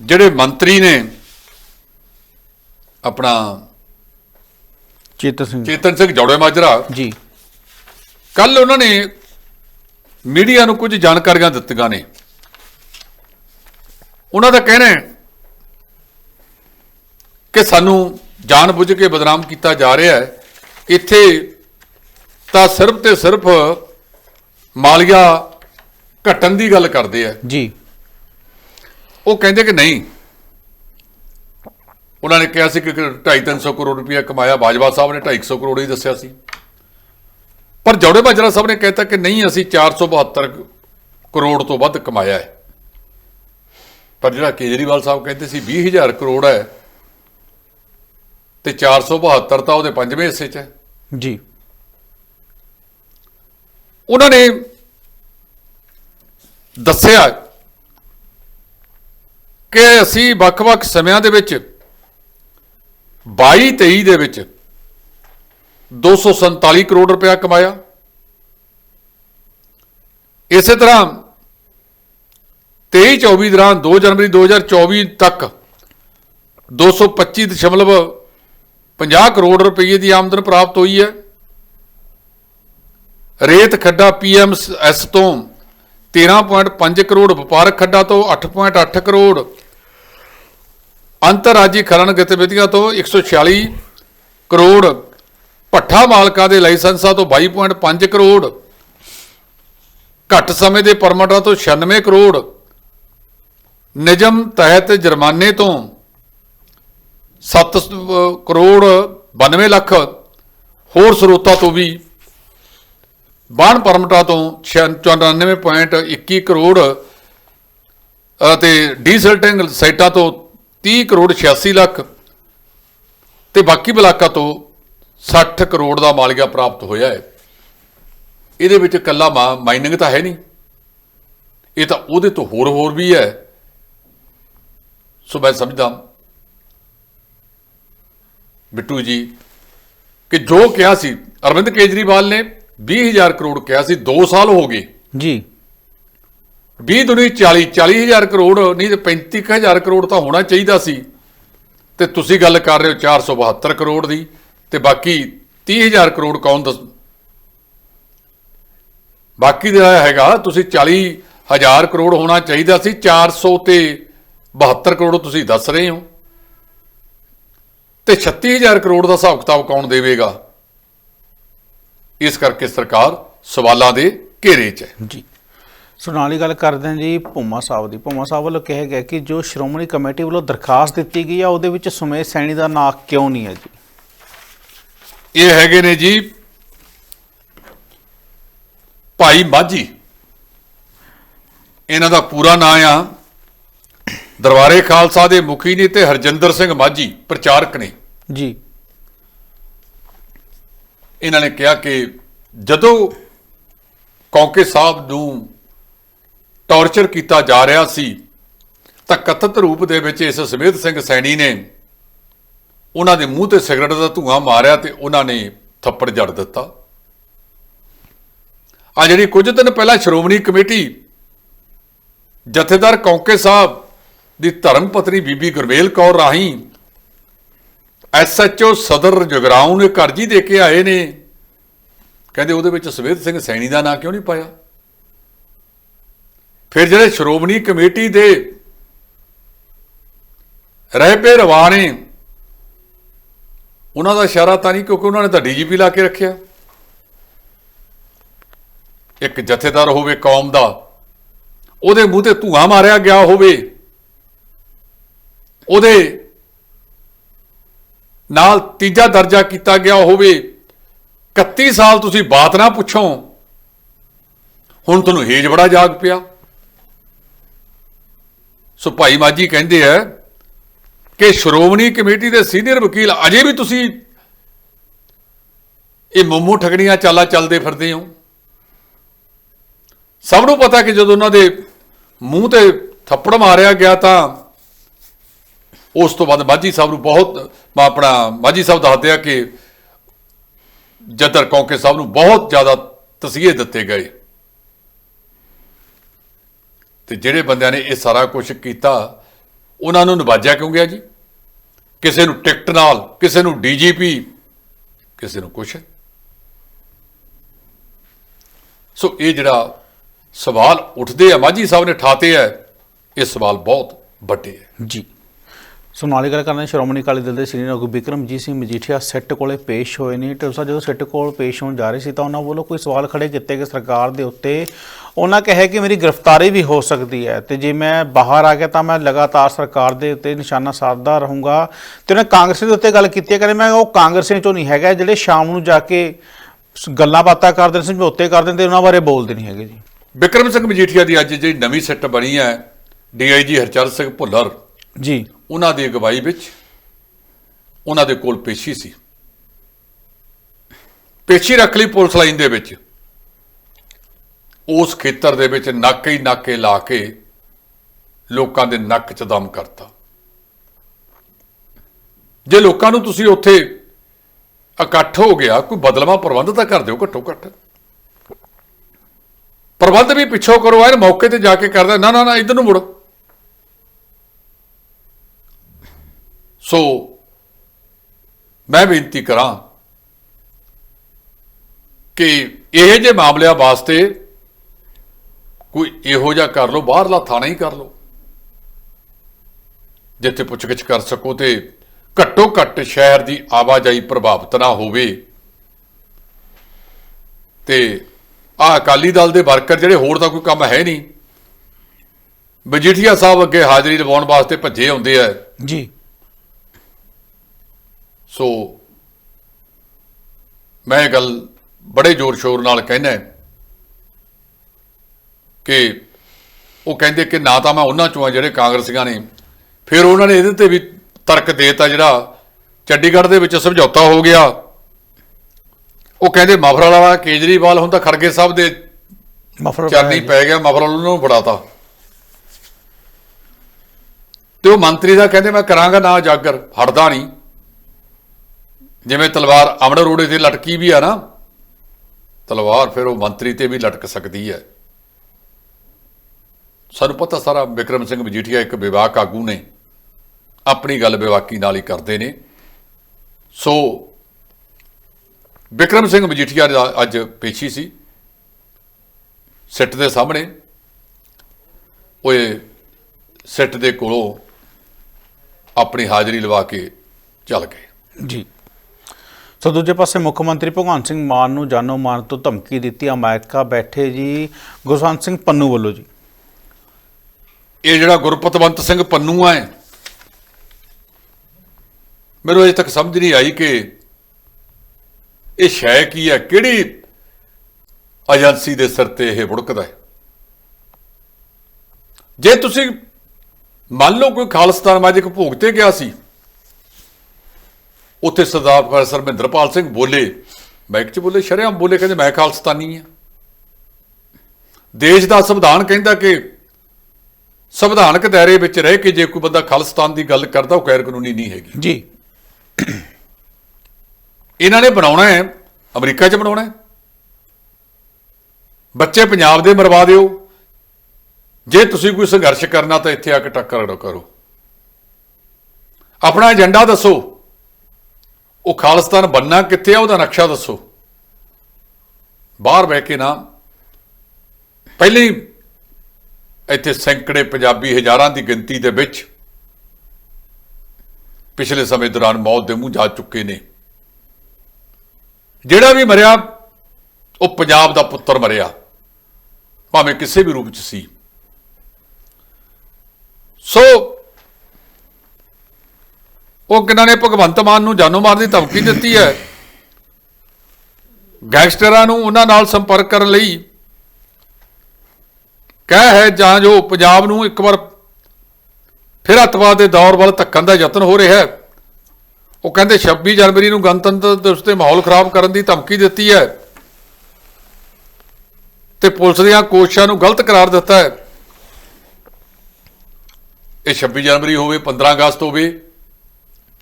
ਜਿਹੜੇ ਮੰਤਰੀ ਨੇ ਆਪਣਾ ਚੇਤਨ ਸਿੰਘ। ਚੇਤਨ ਸਿੰਘ ਜੌੜੇ ਮਾਜਰਾ ਜੀ। ਕੱਲ ਉਹਨਾਂ ਨੇ ਮੀਡੀਆ ਨੂੰ ਕੁਝ ਜਾਣਕਾਰੀਆਂ ਦਿੱਤੀਆਂ ਨੇ। ਉਹਨਾਂ ਦਾ ਕਹਿਣਾ ਹੈ ਕਿ ਸਾਨੂੰ ਜਾਣਬੁੱਝ ਕੇ ਬਦਨਾਮ ਕੀਤਾ ਜਾ ਰਿਹਾ ਹੈ। ਇੱਥੇ ਤਾਂ ਸਿਰਫ ਤੇ ਸਿਰਫ ਮਾਲੀਆ ਘਟਣ ਦੀ ਗੱਲ ਕਰਦੇ ਆ। ਜੀ। ਉਹ ਕਹਿੰਦੇ ਕਿ ਨਹੀਂ ਉਹਨਾਂ ਨੇ ਕਿਹਾ ਸੀ ਕਿ 2.5-300 ਕਰੋੜ ਰੁਪਇਆ ਕਮਾਇਆ। ਬਾਜਵਾ ਸਾਹਿਬ ਨੇ 250 ਕਰੋੜ ਹੀ ਦੱਸਿਆ ਸੀ। ਪਰ ਜੌੜੇ ਬਾਜਰਾ ਸਾਹਿਬ ਨੇ ਕਹਿਤਾ ਕਿ ਨਹੀਂ ਅਸੀਂ 472 ਕਰੋੜ ਤੋਂ ਵੱਧ ਕਮਾਇਆ ਹੈ। ਪਰ ਜਿਹੜਾ ਕੇਜਰੀਵਾਲ ਸਾਹਿਬ ਕਹਿੰਦੇ ਸੀ 20000 ਕਰੋੜ ਹੈ ਤੇ 472 ਤਾਂ ਉਹਦੇ ਪੰਜਵੇਂ ਹਿੱਸੇ 'ਚ ਹੈ। ਜੀ। ਉਹਨਾਂ ਨੇ ਦੱਸਿਆ ਕਿ ਅਸੀਂ ਵੱਖ-ਵੱਖ ਸਮਿਆਂ ਦੇ ਵਿੱਚ 22 23 ਦੇ ਵਿੱਚ 247 ਕਰੋੜ ਰੁਪਇਆ ਕਮਾਇਆ। ਇਸੇ ਤਰ੍ਹਾਂ 23 24 ਦੌਰਾਨ 2 ਜਨਵਰੀ 2024 ਤੱਕ 225.50 ਕਰੋੜ ਰੁਪਏ ਦੀ ਆਮਦਨ ਪ੍ਰਾਪਤ ਹੋਈ ਹੈ। ਰੇਤ ਖੱਡਾ ਪੀਐਮਐਸ ਤੋਂ 13.5 ਕਰੋੜ, ਵਪਾਰਕ ਖੱਡਾ ਤੋਂ 8.8 ਕਰੋੜ, ਅੰਤਰਰਾਜੀ ਖਨਨ ਗਤੀਵਿਧੀਆਂ ਤੋਂ 146 ਕਰੋੜ, ਭੱਠਾ ਮਾਲਕਾਂ ਦੇ ਲਾਇਸੈਂਸਾਂ ਤੋਂ 22.5 ਕਰੋੜ, ਘੱਟ ਸਮੇਂ ਦੇ ਪਰਮਿਟਾਂ ਤੋਂ 96 ਕਰੋੜ ਨਿਯਮ ਤਹਿਤ ਜੁਰਮਾਨੇ ਤੋਂ 7 ਕਰੋੜ 92 ਲੱਖ ਹੋਰ ਸਰੋਤਾਂ ਤੋਂ ਵੀ ਬਾਣ ਪਰਮਿਟਾਂ ਤੋਂ 94.21 ਕਰੋੜ ਅਤੇ ਡੀਸਲਟਿੰਗ ਸਾਈਟਾਂ ਤੋਂ 30 ਕਰੋੜ 86 ਲੱਖ ਤੇ ਬਾਕੀ ਬਲਾਕਾਂ ਤੋਂ 60 ਕਰੋੜ ਦਾ ਮਾਲੀਆ ਪ੍ਰਾਪਤ ਹੋਇਆ ਹੈ। ਇਹਦੇ ਵਿੱਚ ਕੱਲਾ ਮਾਈਨਿੰਗ ਤਾਂ ਹੈ ਨਹੀਂ। ਇਹ ਤਾਂ ਉਹਦੇ ਤੋਂ ਹੋਰ ਹੋਰ ਵੀ ਹੈ। ਸੋ ਮੈਂ ਸਮਝਦਾ ਬਿੱਟੂ ਜੀ ਕਿ ਜੋ ਕਿਹਾ ਸੀ ਅਰਵਿੰਦ ਕੇਜਰੀਵਾਲ ਨੇ 20000 ਕਰੋੜ ਕਿਹਾ ਸੀ 2 ਸਾਲ ਹੋ ਗਏ। ਜੀ। 20 ਦੁਨੀ 40 40000 ਕਰੋੜ ਨਹੀਂ ਤੇ 35000 ਕਰੋੜ ਤਾਂ ਹੋਣਾ ਚਾਹੀਦਾ ਸੀ। ਤੇ ਤੁਸੀਂ ਗੱਲ ਕਰ ਰਹੇ ਹੋ 472 ਕਰੋੜ ਦੀ ਤੇ ਬਾਕੀ 30000 ਕਰੋੜ ਕੌਣ ਦੱਸ? ਬਾਕੀ ਦਾ ਹੈਗਾ ਤੁਸੀਂ 40000 ਕਰੋੜ ਹੋਣਾ ਚਾਹੀਦਾ ਸੀ 400 ਤੇ 72 ਕਰੋੜ ਤੁਸੀਂ ਦੱਸ ਰਹੇ ਹੋ। ਤੇ 36000 ਕਰੋੜ ਦਾ ਹਿਸਾਬ ਕਿਤਾਬ ਕੌਣ ਦੇਵੇਗਾ? ਇਸ ਕਰਕੇ ਸਰਕਾਰ ਸਵਾਲਾਂ ਦੇ ਘੇਰੇ 'ਚ ਹੈ। ਜੀ। ਸੋ ਨਾਲ ਹੀ ਗੱਲ ਕਰਦੇ ਹਾਂ ਜੀ ਭੁੰਮਾ ਸਾਹਿਬ ਦੀ। ਭੁੰਮਾ ਸਾਹਿਬ ਵੱਲੋਂ ਕਿਹਾ ਗਿਆ ਕਿ ਜੋ ਸ਼੍ਰੋਮਣੀ ਕਮੇਟੀ ਵੱਲੋਂ ਦਰਖਾਸਤ ਦਿੱਤੀ ਗਈ ਆ ਉਹਦੇ ਵਿੱਚ ਸੁਮੇਸ਼ ਸੈਣੀ ਦਾ ਨਾਂ ਕਿਉਂ ਨਹੀਂ ਹੈ ਜੀ? ਇਹ ਹੈਗੇ ਨੇ ਜੀ ਭਾਈ ਮਾਝੀ। ਇਹਨਾਂ ਦਾ ਪੂਰਾ ਨਾਂ ਆ। ਦਰਬਾਰੇ ਖਾਲਸਾ ਦੇ ਮੁਖੀ ਨੇ ਤੇ ਹਰਜਿੰਦਰ ਸਿੰਘ ਮਾਝੀ ਪ੍ਰਚਾਰਕ ਨੇ। ਜੀ। ਇਹਨਾਂ ਨੇ ਕਿਹਾ ਕਿ ਜਦੋਂ ਕੌਂਕੇ ਸਾਹਿਬ ਨੂੰ ਟੌਰਚਰ ਕੀਤਾ ਜਾ ਰਿਹਾ ਸੀ ਤਾਂ ਕਥਿਤ ਰੂਪ ਦੇ ਵਿੱਚ ਇਸ ਸਮੇਤ ਸਿੰਘ ਸੈਣੀ ਨੇ ਉਹਨਾਂ ਦੇ ਮੂੰਹ ਤੇ ਸਿਗਰਟ ਦਾ ਧੂਆਂ ਮਾਰਿਆ ਤੇ ਉਹਨਾਂ ਨੇ ਥੱਪੜ ਜੜ ਦਿੱਤਾ। ਆ ਜਿਹੜੀ ਕੁਝ ਦਿਨ ਪਹਿਲਾਂ ਸ਼੍ਰੋਮਣੀ ਕਮੇਟੀ ਜਥੇਦਾਰ ਕੌਂਕੇ ਸਾਹਿਬ ਦੀ ਧਰਮ ਪਤਨੀ ਬੀਬੀ ਗੁਰਵੇਲ ਕੌਰ ਰਾਹੀਂ ਐਸਐਚਓ ਸਦਰ ਜਗਰਾਉਂ ਨੇ ਕਰਜੀ ਦੇ ਕੇ ਆਏ ਨੇ। ਕਹਿੰਦੇ ਉਹਦੇ ਵਿੱਚ ਸਵੇਤ ਸਿੰਘ ਸੈਣੀ ਦਾ ਨਾਂ ਕਿਉਂ ਨਹੀਂ ਪਾਇਆ? ਫਿਰ ਜਿਹੜੇ ਸ਼੍ਰੋਮਣੀ ਕਮੇਟੀ ਦੇ ਰਹਿ ਪੇ ਰਵਾਨੇ ਉਹਨਾਂ ਦਾ ਇਸ਼ਾਰਾ ਤਾਂ ਨਹੀਂ ਕਿਉਂਕਿ ਉਹਨਾਂ ਨੇ ਤਾਂ ਡੀਜੀਪੀ ਲਾ ਕੇ ਰੱਖਿਆ। ਇੱਕ ਜਥੇਦਾਰ ਹੋਵੇ ਕੌਮ ਦਾ, ਉਹਦੇ ਮੂੰਹ ਤੇ ਧੂਆਂ ਮਾਰਿਆ ਗਿਆ ਹੋਵੇ। ਉਹਦੇ ਨਾਲ ਤੀਜਾ ਦਰਜਾ ਕੀਤਾ ਗਿਆ ਹੋਵੇ 31 ਸਾਲ ਤੁਸੀਂ ਬਾਤ ਨਾ ਪੁੱਛੋ। ਹੁਣ ਤੁਹਾਨੂੰ ਹੇਜ ਬੜਾ ਜਾਗ ਪਿਆ। ਸੋ ਭਾਈ ਮਾਜੀ ਕਹਿੰਦੇ ਆ ਕਿ ਸ਼੍ਰੋਮਣੀ ਕਮੇਟੀ ਦੇ ਸੀਨੀਅਰ ਵਕੀਲ ਅਜੇ ਵੀ ਤੁਸੀਂ ਇਹ ਮੁੰਮੂ ਠਗੜੀਆਂ ਚਾਲਾਂ ਚੱਲਦੇ ਫਿਰਦੇ ਹੋ। ਸਭ ਨੂੰ ਪਤਾ ਕਿ ਜਦੋਂ ਉਹਨਾਂ ਦੇ ਮੂੰਹ ਤੇ ਥੱਪੜ ਮਾਰਿਆ ਗਿਆ ਤਾਂ ਉਸ ਤੋਂ ਬਾਅਦ ਮਾਝੀ ਸਾਹਿਬ ਨੂੰ ਬਹੁਤ, ਮੈਂ ਆਪਣਾ ਮਾਝੀ ਸਾਹਿਬ ਦੱਸਦੇ ਆ ਕਿ ਜਦਰ ਕੌਂਕੇ ਸਾਹਿਬ ਨੂੰ ਬਹੁਤ ਜ਼ਿਆਦਾ ਤਸੀਹੇ ਦਿੱਤੇ ਗਏ। ਤੇ ਜਿਹੜੇ ਬੰਦਿਆਂ ਨੇ ਇਹ ਸਾਰਾ ਕੁਝ ਕੀਤਾ, ਉਹਨਾਂ ਨੂੰ ਨਵਾਜਿਆ ਕਿਉਂ ਗਿਆ ਜੀ? ਕਿਸੇ ਨੂੰ ਟਿਕਟ ਨਾਲ, ਕਿਸੇ ਨੂੰ ਡੀਜੀਪੀ, ਕਿਸੇ ਨੂੰ ਕੁਛ। ਸੋ ਇਹ ਜਿਹੜਾ ਸਵਾਲ ਉੱਠਦੇ ਆ, ਮਾਝੀ ਸਾਹਿਬ ਨੇ ਠਾਤੇ ਆ, ਇਹ ਸਵਾਲ ਬਹੁਤ ਵੱਡੇ ਹੈ ਜੀ। ਸੋ ਨਾਲ ਗੱਲ ਕਰਦੇ ਹਾਂ, ਸ਼੍ਰੋਮਣੀ ਅਕਾਲੀ ਦਲ ਦੇ ਸੀਨੀਅਰ ਆਗੂ ਬਿਕਰਮਜੀਤ ਸਿੰਘ ਮਜੀਠੀਆ ਸੈੱਟ ਕੋਲੇ ਪੇਸ਼ ਹੋਏ ਨੇ। ਟਿਲਸਾ ਜਦੋਂ ਸੈੱਟ ਕੋਲ ਪੇਸ਼ ਹੋਣ ਜਾ ਰਹੇ ਸੀ ਤਾਂ ਉਹਨਾਂ ਵੱਲੋਂ ਕੋਈ ਸਵਾਲ ਖੜੇ ਕੀਤੇ ਗਏ ਸਰਕਾਰ ਦੇ ਉੱਤੇ। ਉਹਨਾਂ ਕਿਹਾ ਕਿ ਮੇਰੀ ਗ੍ਰਿਫਤਾਰੀ ਵੀ ਹੋ ਸਕਦੀ ਹੈ ਤੇ ਜੇ ਮੈਂ ਬਾਹਰ ਆ ਗਿਆ ਤਾਂ ਮੈਂ ਲਗਾਤਾਰ ਸਰਕਾਰ ਦੇ ਉੱਤੇ ਨਿਸ਼ਾਨਾ ਸਾਧਦਾ ਰਹੂੰਗਾ। ਤੇ ਉਹਨੇ ਕਾਂਗਰਸ ਦੇ ਉੱਤੇ ਗੱਲ ਕੀਤੀ ਹੈ, ਕਹਿੰਦੇ ਮੈਂ ਉਹ ਕਾਂਗਰਸੀਆਂ ਚੋਂ ਨਹੀਂ ਹੈਗਾ, ਜਿਹੜੇ ਸ਼ਾਮ ਨੂੰ ਜਾ ਕੇ ਸ- ਗੱਲਾਂ ਬਾਤਾਂ ਕਰਦੇ ਨੇ, ਸਮਝੌਤੇ ਕਰਦੇ ਨੇ ਉਹਨਾਂ ਬਾਰੇ ਬੋਲਦੇ ਨਹੀਂ ਹੈਗੇ ਜੀ। ਬਿਕਰਮ ਸਿੰਘ ਮਜੀਠੀਆ ਦੀ ਅੱਜ ਜਿਹੜੀ ਨਵੀਂ ਸਿੱਟ ਬਣੀ ਹੈ, ਡੀਆਈਜੀ ਹਰਚਰਨ ਸਿੰਘ ਭੁੱਲਰ। ਜੀ। ਉਹਨਾਂ ਦੀ ਅਗਵਾਈ ਵਿੱਚ ਉਹਨਾਂ ਦੇ ਕੋਲ ਪੇਸ਼ੀ ਸੀ। ਪੇਸ਼ੀ ਰੱਖ ਲਈ ਪੁਲਿਸ ਲਾਈਨ ਦੇ ਵਿੱਚ। ਉਸ ਖੇਤਰ ਦੇ ਵਿੱਚ ਨਾਕੇ ਹੀ ਨਾਕੇ ਲਾ ਕੇ ਲੋਕਾਂ ਦੇ ਨੱਕ 'ਚ ਦਮ ਕਰਤਾ। ਜੇ ਲੋਕਾਂ ਨੂੰ ਤੁਸੀਂ ਉੱਥੇ ਇਕੱਠ ਹੋ ਗਿਆ, ਕੋਈ ਬਦਲਵਾ ਪ੍ਰਬੰਧ ਤਾਂ ਕਰ ਦਿਓ ਘੱਟੋ ਘੱਟ। ਪ੍ਰਬੰਧ ਵੀ ਪਿੱਛੋਂ ਕਰੋ ਐਨ ਮੌਕੇ ਤੇ ਜਾ ਕੇ ਕਰਦਾ, ਨਾ ਨਾ ਨਾ, ਇਧਰ ਨੂੰ ਮੁੜ। ਸੋ ਮੈਂ ਬੇਨਤੀ ਕਰਾਂ ਕਿ ਇਹ ਜੇ ਮਾਮਲਿਆਂ ਵਾਸਤੇ ਕੋਈ ਇਹੋ ਜਿਹਾ ਕਰ ਲਓ, ਬਾਹਰਲਾ ਥਾਣਾ ਹੀ ਕਰ ਲਓ। ਜਿੱਥੇ ਪੁੱਛਗਿੱਛ ਕਰ ਸਕੋ ਤੇ ਘੱਟੋ ਘੱਟ ਸ਼ਹਿਰ ਦੀ ਆਵਾਜਾਈ ਪ੍ਰਭਾਵਿਤ ਨਾ ਹੋਵੇ। ਤੇ ਆ ਅਕਾਲੀ ਦਲ ਦੇ ਵਰਕਰ ਜਿਹੜੇ ਹੋਰ ਤਾਂ ਕੋਈ ਕੰਮ ਹੈ ਨਹੀਂ। ਮਜੀਠੀਆ ਸਾਹਿਬ ਅੱਗੇ ਹਾਜ਼ਰੀ ਲਵਾਉਣ ਵਾਸਤੇ ਭੱਜੇ ਆਉਂਦੇ ਆ। ਜੀ। ਸੋ ਮੈਂ ਗੱਲ ਬੜੇ ਜ਼ੋਰ ਸ਼ੋਰ ਨਾਲ ਕਹਿਣਾ ਕਿ ਉਹ ਕਹਿੰਦੇ ਕਿ ਨਾ ਤਾਂ ਮੈਂ ਉਹਨਾਂ ਚੋਂ ਆ ਜਿਹੜੇ ਕਾਂਗਰਸੀਆਂ ਨੇ ਫਿਰ ਉਹਨਾਂ ਨੇ ਇਹਦੇ ਤੇ ਵੀ ਤਰਕ ਦੇਤਾ ਜਿਹੜਾ ਚੰਡੀਗੜ੍ਹ ਦੇ ਵਿੱਚ ਸਮਝੌਤਾ ਹੋ ਗਿਆ। ਉਹ ਕਹਿੰਦੇ ਮਫਰਲ ਵਾਲਾ ਕੇਜਰੀਵਾਲ ਹੁਣ ਤਾਂ ਖੜਗੇ ਸਾਹਿਬ ਦੇ ਮਫਰਲ ਚਰਨੀ ਪੈ ਗਿਆ ਮਫਰਲ ਨੂੰ ਫੜਾਤਾ। ਤੇ ਉਹ ਮੰਤਰੀ ਦਾ ਕਹਿੰਦੇ ਮੈਂ ਕਰਾਂਗਾ ਨਾ ਜਾਗਰ ਹਟਦਾ ਨਹੀਂ। ਜਿਵੇਂ ਤਲਵਾਰ ਅਮਰ ਰੋੜੇ ਤੇ ਲਟਕੀ ਵੀ ਆ ਨਾ, ਤਲਵਾਰ ਫਿਰ ਉਹ ਮੰਤਰੀ ਤੇ ਵੀ ਲਟਕ ਸਕਦੀ ਹੈ। ਸਾਨੂੰ ਪਤਾ ਸਾਰਾ ਵਿਕਰਮ ਸਿੰਘ ਮਜੀਠੀਆ ਇੱਕ ਵਿਵਾਕ ਆਗੂ ਨੇ, ਆਪਣੀ ਗੱਲ ਵਿਵਾਕੀ ਨਾਲ ਹੀ ਕਰਦੇ ਨੇ। ਸੋ ਵਿਕਰਮ ਸਿੰਘ ਮਜੀਠੀਆ ਦਾ ਅੱਜ ਪੇਸ਼ੀ ਸੀ, ਸਿੱਟ ਦੇ ਸਾਹਮਣੇ। ਉਹ ਇਹ ਸਿੱਟ ਦੇ ਕੋਲੋਂ ਆਪਣੀ ਹਾਜ਼ਰੀ ਲਵਾ ਕੇ ਚੱਲ ਗਏ। ਜੀ। ਸੋ ਦੂਜੇ ਪਾਸੇ ਮੁੱਖ ਮੰਤਰੀ ਭਗਵੰਤ ਸਿੰਘ ਮਾਨ ਨੂੰ ਜਾਨੋਂ ਮਾਰਨ ਤੋਂ ਧਮਕੀ ਦਿੱਤੀ। ਅਮਰੀਕਾ ਬੈਠੇ ਜੀ ਗੁਰਸੰਤ ਸਿੰਘ ਪੰਨੂ ਵੱਲੋਂ ਜੀ। ਇਹ ਜਿਹੜਾ ਗੁਰਪਤਵੰਤ ਸਿੰਘ ਪੰਨੂ ਹੈ ਮੈਨੂੰ ਅਜੇ ਤੱਕ ਸਮਝ ਨਹੀਂ ਆਈ ਕਿ ਇਹ ਸ਼ੈ ਕੀ ਹੈ, ਕਿਹੜੀ ਏਜੰਸੀ ਦੇ ਸਿਰ ਤੇ ਇਹ ਵੁੜਕਦਾ ਹੈ। ਜੇ ਤੁਸੀਂ ਮੰਨ ਲਓ ਕੋਈ ਖਾਲਸਤਾਨਵਾਦੀ ਭੋਗ ਤੇ ਗਿਆ ਸੀ ਉੱਥੇ ਸਰਦਾਰ ਪ੍ਰੋਫੈਸਰ ਮਹਿੰਦਰਪਾਲ ਸਿੰਘ ਬੋਲੇ। ਮਾਈਕ 'ਚ ਬੋਲੇ ਸ਼ਰੇਆਮ ਬੋਲੇ ਕਹਿੰਦੇ ਮੈਂ ਖਾਲਸਤਾਨੀ ਆ। ਦੇਸ਼ ਦਾ ਸੰਵਿਧਾਨ ਕਹਿੰਦਾ ਕਿ ਸੰਵਿਧਾਨਕ ਦਾਇਰੇ ਵਿੱਚ ਰਹਿ ਕੇ ਜੇ ਕੋਈ ਬੰਦਾ ਖਾਲਿਸਤਾਨ ਦੀ ਗੱਲ ਕਰਦਾ ਉਹ ਗੈਰ ਕਾਨੂੰਨੀ ਨਹੀਂ ਹੈਗੀ। ਜੀ। ਇਹਨਾਂ ਨੇ ਬਣਾਉਣਾ ਹੈ ਅਮਰੀਕਾ 'ਚ ਬਣਾਉਣਾ ਹੈ। ਬੱਚੇ ਪੰਜਾਬ ਦੇ ਮਰਵਾ ਦਿਓ। ਜੇ ਤੁਸੀਂ ਕੋਈ ਸੰਘਰਸ਼ ਕਰਨਾ ਤਾਂ ਇੱਥੇ ਆ ਕੇ ਟੱਕਰ ਕਰੋ। ਆਪਣਾ ਏਜੰਡਾ ਦੱਸੋ। ਉਹ ਖਾਲਿਸਤਾਨ ਬੰਨਾ ਕਿੱਥੇ ਆ, ਉਹਦਾ ਨਕਸ਼ਾ ਦੱਸੋ। ਬਾਹਰ ਬਹਿ ਕੇ ਨਾ, ਪਹਿਲੇ ਹੀ ਇੱਥੇ ਸੈਂਕੜੇ ਪੰਜਾਬੀ ਹਜ਼ਾਰਾਂ ਦੀ ਗਿਣਤੀ ਦੇ ਵਿੱਚ ਪਿਛਲੇ ਸਮੇਂ ਦੌਰਾਨ ਮੌਤ ਦੇ ਮੂੰਹ ਜਾ ਚੁੱਕੇ ਨੇ। ਜਿਹੜਾ ਵੀ ਮਰਿਆ, ਉਹ ਪੰਜਾਬ ਦਾ ਪੁੱਤਰ ਮਰਿਆ, ਭਾਵੇਂ ਕਿਸੇ ਵੀ ਰੂਪ ਚ ਸੀ। ਸੋ ਉਹ ਕਿਨਾਂ ਨੇ ਭਗਵੰਤ ਮਾਨ ਨੂੰ ਜਾਨੋਂ ਮਾਰਨ ਦੀ ਧਮਕੀ ਦਿੱਤੀ ਹੈ? ਗੈਂਗਸਟਰਾਂ ਨੂੰ ਉਹਨਾਂ ਨਾਲ ਸੰਪਰਕ ਕਰਨ ਲਈ ਕਹਿ ਹੈ, ਜਾਂ ਜੋ ਪੰਜਾਬ ਨੂੰ ਇੱਕ ਵਾਰ ਫਿਰ ਅੱਤਵਾਦ ਦੇ ਦੌਰ ਵੱਲ ਧੱਕਣ ਦਾ ਯਤਨ ਹੋ ਰਿਹਾ ਹੈ। ਉਹ ਕਹਿੰਦੇ 26 ਜਨਵਰੀ ਨੂੰ ਗਣਤੰਤਰ ਦਿਵਸ ਤੇ ਮਾਹੌਲ ਖਰਾਬ ਕਰਨ ਦੀ ਧਮਕੀ ਦਿੱਤੀ ਹੈ ਤੇ ਪੁਲਿਸ ਦੀਆਂ ਕੋਸ਼ਿਸ਼ਾਂ ਨੂੰ ਗਲਤ ਕਰਾਰ ਦਿੱਤਾ ਹੈ। ਇਹ 26 ਜਨਵਰੀ ਹੋਵੇ 15 ਅਗਸਤ ਹੋਵੇ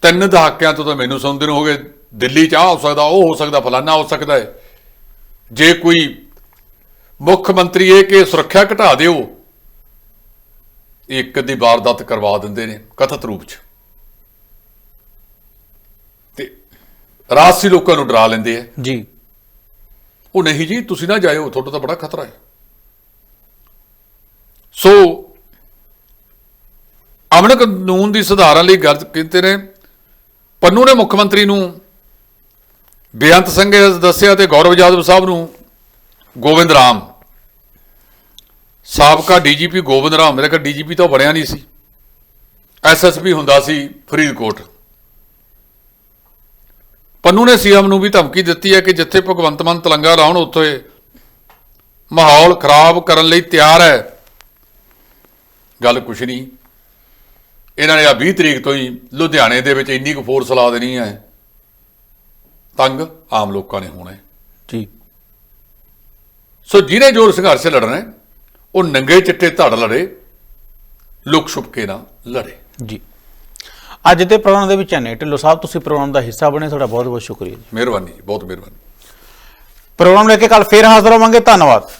ਤਿੰਨ ਦਹਾਕਿਆਂ ਤੋਂ ਤਾਂ ਮੈਨੂੰ ਸੁਣਦੇ ਨੂੰ ਹੋ ਗਏ ਦਿੱਲੀ ਚ ਆ ਹੋ ਸਕਦਾ ਉਹ ਹੋ ਸਕਦਾ ਫਲਾਨਾ ਹੋ ਸਕਦਾ ਹੈ। ਜੇ ਕੋਈ ਮੁੱਖ ਮੰਤਰੀ ਇਹ ਕਿ ਸੁਰੱਖਿਆ ਘਟਾ ਦਿਓ ਇੱਕ ਦੀ ਵਾਰਦਾਤ ਕਰਵਾ ਦਿੰਦੇ ਨੇ ਕਥਿਤ ਰੂਪ ਚ। ਤੇ ਰਾਸੀ ਲੋਕਾਂ ਨੂੰ ਡਰਾ ਲੈਂਦੇ ਆ। ਜੀ। ਉਹ ਨਹੀਂ ਜੀ ਤੁਸੀਂ ਨਾ ਜਾਇਓ ਤੁਹਾਡਾ ਤਾਂ ਬੜਾ ਖਤਰਾ ਹੈ। ਸੋ ਅਮਨ ਕਾਨੂੰਨ ਦੀ ਸੁਧਾਰਨ ਲਈ ਗੱਲ ਕੀਤੇ ਨੇ। ਪੰਨੂ ਨੇ ਮੁੱਖ ਮੰਤਰੀ ਨੂੰ ਬੇਅੰਤ ਸਿੰਘ ਦੱਸਿਆ ਤੇ ਗੌਰਵ ਯਾਦਵ ਸਾਹਿਬ ਨੂੰ ਗੋਬਿੰਦ ਰਾਮ। ਸਾਬਕਾ ਡੀਜੀਪੀ ਗੋਬਿੰਦ ਰਾਮ, ਮੇਰੇ ਕੋਲ ਡੀਜੀਪੀ ਤਾਂ ਉਹ ਬਣਿਆ ਨਹੀਂ ਸੀ। ਐਸਐਸਪੀ ਹੁੰਦਾ ਸੀ ਫਰੀਦਕੋਟ। ਪੰਨੂ ਨੇ ਸੀਐਮ ਨੂੰ ਵੀ ਧਮਕੀ ਦਿੱਤੀ ਹੈ ਕਿ ਜਿੱਥੇ ਭਗਵੰਤ ਮਾਨ ਤਲੰਗਾ ਲਾਉਣ, ਉੱਥੇ ਮਾਹੌਲ ਖਰਾਬ ਕਰਨ ਲਈ ਤਿਆਰ ਹੈ। ਗੱਲ ਕੁਛ ਨਹੀਂ। ਇਹਨਾਂ ਨੇ ਆ 20 ਤਰੀਕ ਤੋਂ ਹੀ ਲੁਧਿਆਣੇ ਦੇ ਵਿੱਚ ਇੰਨੀ ਕੁ ਫੋਰਸ ਲਾ ਦੇਣੀ ਹੈ। ਤੰਗ ਆਮ ਲੋਕਾਂ ਨੇ ਹੋਣਾ ਜੀ। ਸੋ ਜਿਹਨੇ ਜੋਰ ਸੰਘਰਸ਼ ਲੜਨਾ ਹੈ ਉਹ ਨੰਗੇ ਚਿੱਟੇ ਧੜ ਲੜੇ ਲੁਕ ਛੁਪ ਕੇ ਨਾ ਲੜੇ। ਜੀ। ਅੱਜ ਦੇ ਪ੍ਰੋਗਰਾਮ ਦੇ ਵਿੱਚ ਨੇ ਢਿੱਲੋਂ ਸਾਹਿਬ ਤੁਸੀਂ ਪ੍ਰੋਗਰਾਮ ਦਾ ਹਿੱਸਾ ਬਣੇ ਤੁਹਾਡਾ ਬਹੁਤ ਬਹੁਤ ਸ਼ੁਕਰੀਆ ਜੀ। ਮਿਹਰਬਾਨੀ ਜੀ ਬਹੁਤ ਮਿਹਰਬਾਨੀ। ਪ੍ਰੋਗਰਾਮ ਲੈ ਕੇ ਕੱਲ ਫੇਰ ਹਾਜ਼ਰ ਹੋਵਾਂਗੇ ਧੰਨਵਾਦ।